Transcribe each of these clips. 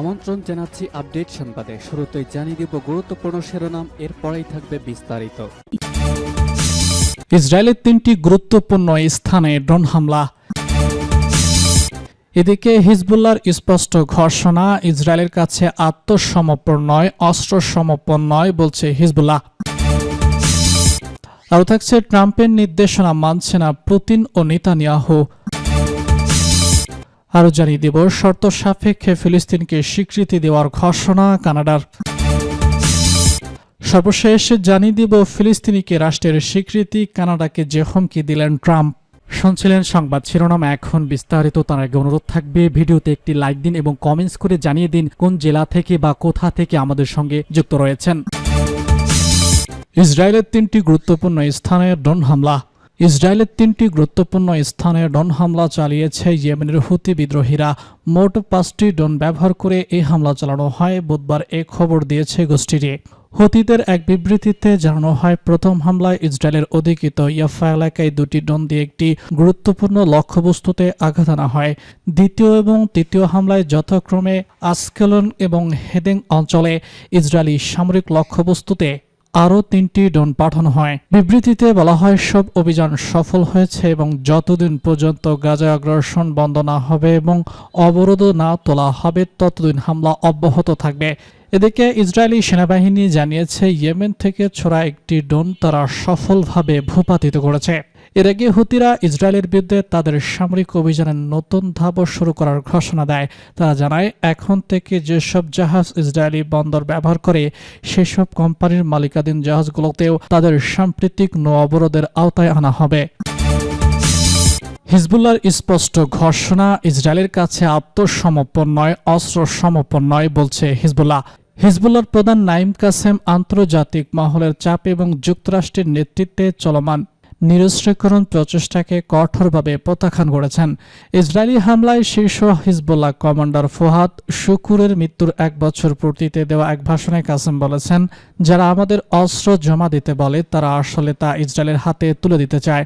আমন্ত্রণ জানাচ্ছি আপডেট সংবাদে। শুরুতেই জানিয়ে দিব গুরুত্বপূর্ণ শিরোনাম, এরপরেই থাকবে বিস্তারিত। ইসরায়েলের তিনটি গুরুত্বপূর্ণ স্থানে ড্রোন হামলা। এদিকে হিজবুল্লার স্পষ্ট ঘোষণা, ইসরায়েলের কাছে আত্মসমর্পণ নয় অস্ত্র সমর্পণ নয় বলছে হিজবুল্লাহ। আরও থাকছে ট্রাম্পের নির্দেশনা মানছে না পুতিন ও নেতানিয়াহু। আরও জানিয়ে দেব, শর্ত সাপেক্ষে ফিলিস্তিনকে স্বীকৃতি দেওয়ার ঘোষণা কানাডার। সর্বশেষ জানিয়ে দিব, ফিলিস্তিনিকে রাষ্ট্রের স্বীকৃতি কানাডাকে যে হুমকি দিলেন ট্রাম্প। শুনছিলেন সংবাদ শিরোনাম, এখন বিস্তারিত, তার আগে অনুরোধ থাকবে, ভিডিওতে একটি লাইক দিন এবং কমেন্টস করে জানিয়ে দিন কোন জেলা থেকে বা কোথা থেকে আমাদের সঙ্গে যুক্ত রয়েছেন। ইসরায়েলের তিনটি গুরুত্বপূর্ণ স্থানে ড্রোন হামলা। ইসরায়েলের তিনটি গুরুত্বপূর্ণ স্থানে ডন হামলা চালিয়েছে ইয়েমেনের হুতি বিদ্রোহীরা। মোট পাঁচটি ড্রোন ব্যবহার করে এই হামলা চালানো হয়, বুধবার এ খবর দিয়েছে গোষ্ঠীটি। হুতিদের এক বিবৃতিতে জানানো হয়, প্রথম হামলায় ইসরায়েলের অধিকৃত ইয়াফা এলাকায় দুটি ডন দিয়ে একটি গুরুত্বপূর্ণ লক্ষ্যবস্তুতে আঘাত আনা হয়। দ্বিতীয় এবং তৃতীয় হামলায় যথাক্রমে আসকেলন এবং হেদেং অঞ্চলে ইসরায়েলি সামরিক লক্ষ্যবস্তুতে আরও তিনটি ড্রোন পাঠানো হয়। বিবৃতিতে বলা হয়, সব অভিযান সফল হয়েছে এবং যতদিন পর্যন্ত গাজা আগ্রাসন বন্ধ না হবে এবং অবরোধ না তোলা হবে, ততদিন হামলা অব্যাহত থাকবে। এদিকে ইসরায়েলি সেনাবাহিনী জানিয়েছে, ইয়েমেন থেকে ছোড়া একটি ডোন তারা সফলভাবে ভূপাতিত করেছে। এর আগে হুতিরা ইসরায়েলের বিরুদ্ধে তাদের সামরিক অভিযানের নতুন ধাপ শুরু করার ঘোষণা দেয়। তারা জানায়, এখন থেকে যেসব জাহাজ ইসরায়েলি বন্দর ব্যবহার করে, সেসব কোম্পানির মালিকাধীন জাহাজগুলোতেও তাদের সাম্প্রতিক নৌ অবরোধের আওতায় আনা হবে। হিজবুল্লার স্পষ্ট ঘোষণা, ইসরায়েলের কাছে আত্মসমর্পণ নয় অস্ত্র সমর্পণ নয় বলছে হিজবুল্লাহ। হিজবুল্লার প্রধান নাইম কাসেম আন্তর্জাতিক মহলের চাপ এবং যুক্তরাষ্ট্রের নেতৃত্বে চলমান নিরস্ত্রীকরণ প্রচেষ্টাকে কঠোরভাবে প্রত্যাখ্যান করেছেন। ইসরায়েলি হামলায় শীর্ষ হিজবুল্লাহ কমান্ডার ফোহাদ শুকুরের মৃত্যুর এক বছর পূর্তিতে দেওয়া এক ভাষণে কাসেম বলেছেন যারা আমাদের অস্ত্র জমা দিতে বলে, তারা আসলে তা ইসরায়েলের হাতে তুলে দিতে চায়।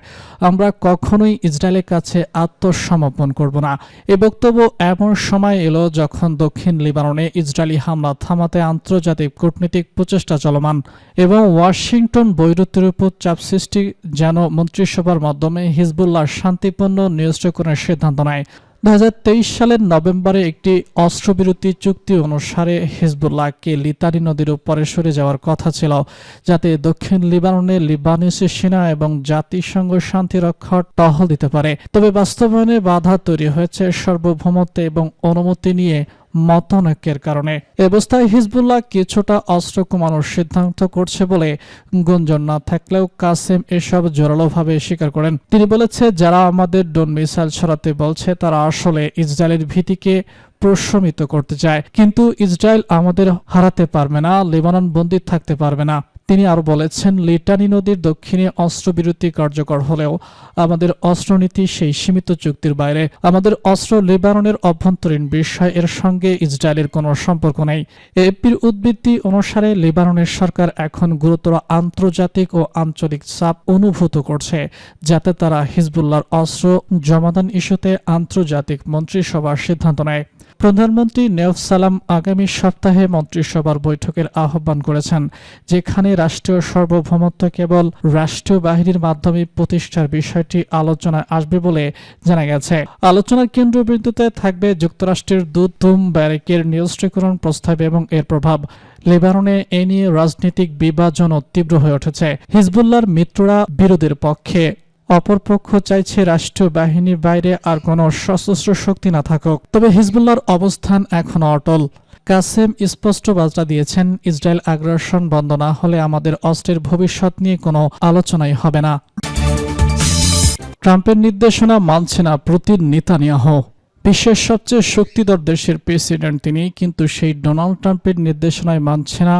আমরা কখনোই ইসরায়েলের কাছে আত্মসমর্পণ করব না। এ বক্তব্য এমন সময় এলো যখন দক্ষিণ লিবাননে ইসরায়েলি হামলা থামাতে আন্তর্জাতিক কূটনীতিক প্রচেষ্টা চলমান এবং ওয়াশিংটন বৈরুতের উপর চাপ সৃষ্টি যেন মন্ত্রিসভার মাধ্যমে হিজবুল্লাহ শান্তিপূর্ণ নিরস্ত্রীকরণের সিদ্ধান্ত নেয়। দু সালের নভেম্বরে একটি অস্ত্রবিরতি চুক্তি অনুসারে হিজবুল্লাহকে লিতারি নদীর উপরে সরে যাওয়ার কথা ছিল, যাতে দক্ষিণ লিবাননে লিবানিস সেনা এবং জাতিসংঘ শান্তি রক্ষার টহল দিতে পারে। তবে বাস্তবায়নে বাধা তৈরি হয়েছে সার্বভৌমত্ব এবং অনুমতি নিয়ে মতানৈক্যের কারণে। অবস্থায় হিজবুল্লাহ কিছুটা অস্ত্র কমানোর সিদ্ধান্ত করছে বলে গুঞ্জন না থাকলেও কাসেম এসব জোরালোভাবে স্বীকার করেন। তিনি বলেছে, যারা আমাদের ডোন মিসাইল ছড়াতে বলছে, তারা আসলে ইসরায়েলের ভীতিকে প্রশমিত করতে চায়। কিন্তু ইসরায়েল আমাদের হারাতে পারবে না, লেবানন বন্দী থাকতে পারবে না। তিনি আরও বলেছেন, লিটানি নদীর দক্ষিণে অস্ত্রবিরতি কার্যকর হলেও আমাদের অস্ত্রনীতি সেই সীমিত চুক্তির বাইরে। আমাদের অস্ত্র লেবাননের অভ্যন্তরীণ বিষয়, এর সঙ্গে ইসরায়েলের কোনো সম্পর্ক নেই। এপির উদ্বৃত্তি অনুসারে লেবাননের সরকার এখন গুরুতর আন্তর্জাতিক ও আঞ্চলিক চাপ অনুভূত করছে, যাতে তারা হিজবুল্লাহর অস্ত্র জমাদান ইস্যুতে আন্তর্জাতিক মন্ত্রিসভার সিদ্ধান্ত নেয়। প্রধানমন্ত্রী নেওফ সালাম আগামী সপ্তাহে মন্ত্রিসভার বৈঠকের আহ্বান করেছেন, যেখানে রাষ্ট্রীয় সার্বভৌমত্ব কেবল রাষ্ট্রীয় বাহিনীর মাধ্যমে প্রতিষ্ঠার বিষয়টি আলোচনায় আসবে বলে জানা গেছে। আলোচনার কেন্দ্রবিন্দুতে থাকবে যুক্তরাষ্ট্রের দুধুম ব্যারেকের নিরস্ত্রীকরণ প্রস্তাব এবং এর প্রভাব। লেবাননে এ নিয়ে রাজনৈতিক বিভাজনও তীব্র হয়ে উঠেছে। হিজবুল্লাহর মিত্ররা বিরোধের পক্ষে। অপরপক্ষ চাইছে রাষ্ট্রীয় বাহিনীর বাইরে আর কোনো সশস্ত্র শক্তি না থাকুক। তবে হিজবুল্লার অবস্থান এখন অটল। কাসেম স্পষ্ট বার্তা দিয়েছেন, ইসরায়েল আগ্রাসন বন্ধ না হলে আমাদের অস্ত্রের ভবিষ্যৎ নিয়ে কোনো আলোচনাই হবে না। ট্রাম্পের নির্দেশনা মানছে না প্রতির নেতানিয়াহ বিশ্বের সবচেয়ে শক্তিধর দেশের প্রেসিডেন্ট তিনি, কিন্তু সেই ডোনাল্ড ট্রাম্পের নির্দেশনায় মানছে না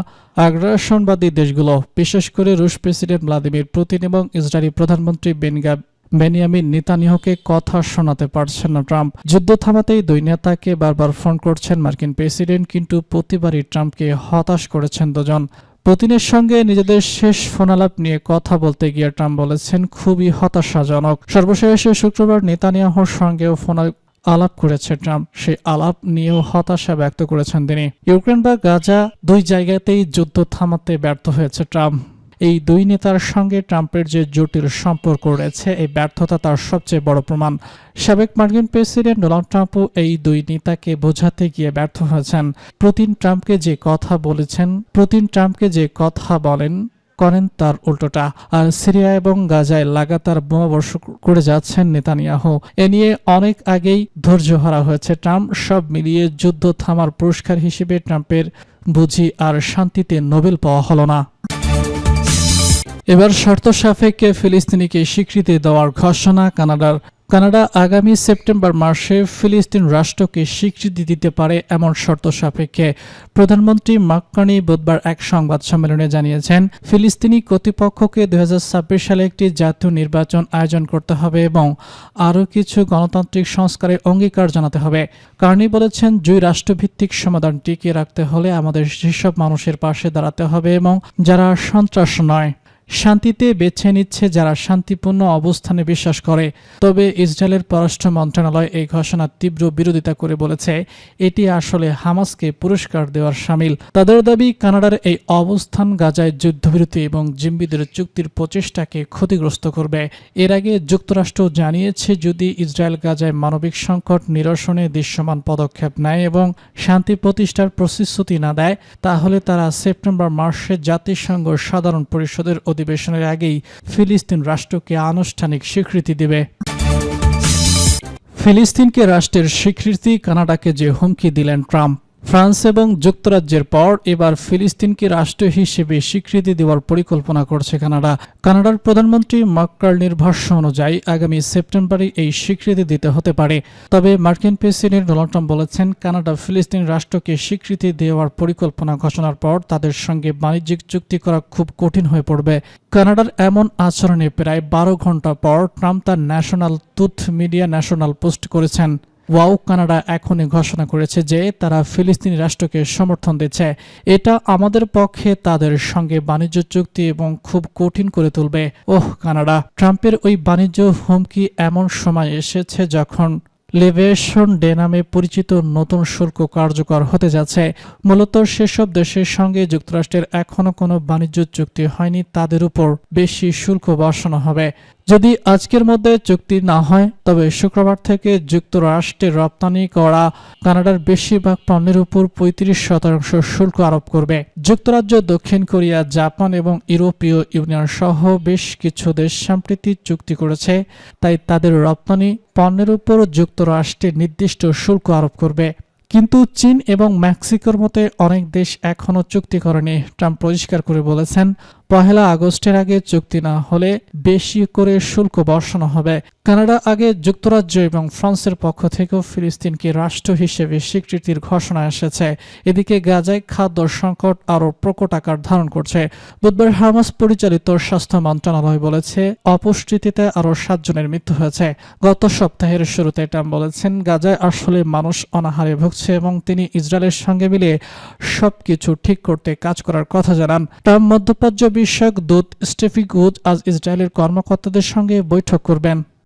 আগ্রাসনবাদী দেশগুলো। বিশেষ করে রুশ প্রেসিডেন্ট ভ্লাদিমির পুতিন এবং ইসরায়েলি প্রধানমন্ত্রী বেনগা, বেনিয়ামিন নেতানিয়াহুকে কথা শোনাতে পারছেন না ট্রাম্প। যুদ্ধ থামাতেই দুই নেতাকে বারবার ফোন করছেন মার্কিন প্রেসিডেন্ট, কিন্তু প্রতিবারই ট্রাম্পকে হতাশ করেছেন দুজন। পুতিনের সঙ্গে নিজেদের শেষ ফোনালাপ নিয়ে কথা বলতে গিয়ে ট্রাম্প বলেছেন, খুবই হতাশাজনক। সর্বশেষে শুক্রবার নেতানিয়াহুর সঙ্গেও ফোন আলাপ করেছে ট্রাম্প। সেই আলাপ নিয়েও হতাশা ব্যক্ত করেছেন তিনি। ইউক্রেন বা গাজা দুই জায়গাতেই যুদ্ধ থামাতে ব্যর্থ হয়েছে ট্রাম্প। এই দুই নেতার সঙ্গে ট্রাম্পের যে জটিল সম্পর্ক রয়েছে, এই ব্যর্থতা তার সবচেয়ে বড় প্রমাণ। সাবেক মার্কিন প্রেসিডেন্ট ডোনাল্ড ট্রাম্পও এই দুই নেতাকে বোঝাতে গিয়ে ব্যর্থ হয়েছেন। প্রতিন ট্রাম্পকে যে কথা বলেছেন প্রতিন ট্রাম্পকে যে কথা বলেন করেন তার উল্টোটা। আর সিরিয়া এবং গাজায় লাগাতার বোমাবর্ষ করে যাচ্ছেন নেতানিয়াহু। এ নিয়ে অনেক আগেই ধৈর্য হারা হয়েছে ট্রাম্প। সব মিলিয়ে যুদ্ধ থামার পুরস্কার হিসেবে ট্রাম্পের বুঝি আর শান্তিতে নোবেল পাওয়া হলো না। এবার শর্ত সাপেক্ষে ফিলিস্তিনিকে স্বীকৃতি দেওয়ার ঘোষণা কানাডার কানাডা আগামী সেপ্টেম্বর মাসে ফিলিস্তিন রাষ্ট্রকে স্বীকৃতি দিতে পারে এমন শর্ত সাপেক্ষে প্রধানমন্ত্রী মাক্কানি বুধবার এক সংবাদ সম্মেলনে জানিয়েছেন, ফিলিস্তিনি কর্তৃপক্ষকে দুই হাজার ছাব্বিশ সালে একটি জাতীয় নির্বাচন আয়োজন করতে হবে এবং আরও কিছু গণতান্ত্রিক সংস্কারের অঙ্গীকার জানাতে হবে। কার্নি বলেছেন, দুই রাষ্ট্রভিত্তিক সমাধান টিকিয়ে রাখতে হলে আমাদের সেসব মানুষের পাশে দাঁড়াতে হবে এবং যারা সন্ত্রাস নয়। শান্তিতে বেছে নিচ্ছে যারা শান্তিপূর্ণ অবস্থানে বিশ্বাস করে। তবে ইসরায়েলের পররাষ্ট্র মন্ত্রণালয় এই ঘোষণার তীব্র বিরোধিতা করে বলেছে, এটি আসলে হামাসকে পুরস্কার দেওয়ার সামিল। তাদের দাবি, কানাডার এই অবস্থান গাজায় যুদ্ধবিরতি এবং জিম্বিদের চুক্তির প্রচেষ্টাকে ক্ষতিগ্রস্ত করবে। এর আগে যুক্তরাষ্ট্র জানিয়েছে, যদি ইসরায়েল গাজায় মানবিক সংকট নিরসনে দৃশ্যমান পদক্ষেপ নেয় এবং শান্তি প্রতিষ্ঠার প্রতিশ্রুতি না দেয়, তাহলে তারা সেপ্টেম্বর মাসে জাতিসংঘ সাধারণ পরিষদের অধিবেশনের আগেই ফিলিস্তিন রাষ্ট্রকে আনুষ্ঠানিক স্বীকৃতি দেবে। ফিলিস্তিনকে রাষ্ট্রের স্বীকৃতি কানাডাকে যে হুমকি দিলেন ট্রাম্প ফ্রান্স এবং যুক্তরাজ্যের পর এবার ফিলিস্তিনকে রাষ্ট্র হিসেবে স্বীকৃতি দেওয়ার পরিকল্পনা করছে কানাডা। কানাডার প্রধানমন্ত্রী মাক্কার্নির ভাষ্য অনুযায়ী আগামী সেপ্টেম্বরে এই স্বীকৃতি দিতে হতে পারে। তবে মার্কিন প্রেসিডেন্ট ডোনাল্ড ট্রাম্প বলেছেন, কানাডা ফিলিস্তিন রাষ্ট্রকে স্বীকৃতি দেওয়ার পরিকল্পনা ঘোষণার পর তাদের সঙ্গে বাণিজ্যিক চুক্তি করা খুব কঠিন হয়ে পড়বে। কানাডার এমন আচরণে প্রায় বারো ঘণ্টা পর ট্রাম্প তার ন্যাশনাল তুথ মিডিয়া ন্যাশনাল পোস্ট করেছেন। ওয়াও কানাডা এখনই ঘোষণা করেছে যে তারা ফিলিস্তিনি রাষ্ট্রকে সমর্থন দিচ্ছে। এটা আমাদের পক্ষে তাদের সঙ্গে বাণিজ্য চুক্তি এবং খুব কঠিন করে তুলবে। Oh, Canada! ট্রাম্পের ওই বাণিজ্য হুমকি এমন সময় এসেছে যখন লিভেশন ডে নামে পরিচিত নতুন শুল্ক কার্যকর হতে যাচ্ছে। মূলত সেসব দেশের সঙ্গে যুক্তরাষ্ট্রের এখনও কোনো বাণিজ্য চুক্তি হয়নি, তাদের উপর বেশি শুল্ক বসানো হবে। যদি আজকের মধ্যে চুক্তি না হয়, তবে শুক্রবার থেকে যুক্তরাষ্ট্রে রপ্তানি করা কানাডার বেশিরভাগ পণ্যের উপর পঁয়ত্রিশ শতাংশ শুল্ক আরোপ করবে। যুক্তরাজ্য, দক্ষিণ কোরিয়া, জাপান এবং ইউরোপীয় ইউনিয়ন সহ বেশ কিছু দেশ সম্প্রতি চুক্তি করেছে, তাই তাদের রপ্তানি পণ্যের উপর যুক্তরাষ্ট্রে নির্দিষ্ট শুল্ক আরোপ করবে। কিন্তু চীন এবং মেক্সিকোর মতে অনেক দেশ এখনও চুক্তি করেনি, ট্রাম্প পরিষ্কার করে বলেছেন। পহেলা আগস্টের আগে চুক্তি না হলে বেশি করে শুল্ক বর্ষানো হবে। কানাডা আগে যুক্তরাজ্য এবং ফ্রান্সের পক্ষ থেকেও ফিলিস্তিনকে রাষ্ট্র হিসেবে স্বীকৃতির ঘোষণা এসেছে। এদিকে গাজায় খাদ্য সংকট আরও প্রকট আকার ধারণ করছে। বুধবার হামাস পরিচালিত স্বাস্থ্য মন্ত্রণালয় বলেছে, অপুষ্টিতে আরও সাতজনের মৃত্যু হয়েছে। গত সপ্তাহের শুরুতে ট্রাম্প বলেছেন, গাজায় আসলে মানুষ অনাহারে ভুগছে এবং তিনি ইসরায়েলের সঙ্গে মিলে সবকিছু ঠিক করতে কাজ করার কথা জানান। ট্রাম্প মধ্যপ্রাচ্য বিষয়ক দূত স্টেফি গুজ আজ ইসরায়েলের কর্মকর্তাদের সঙ্গে বৈঠক করবেন।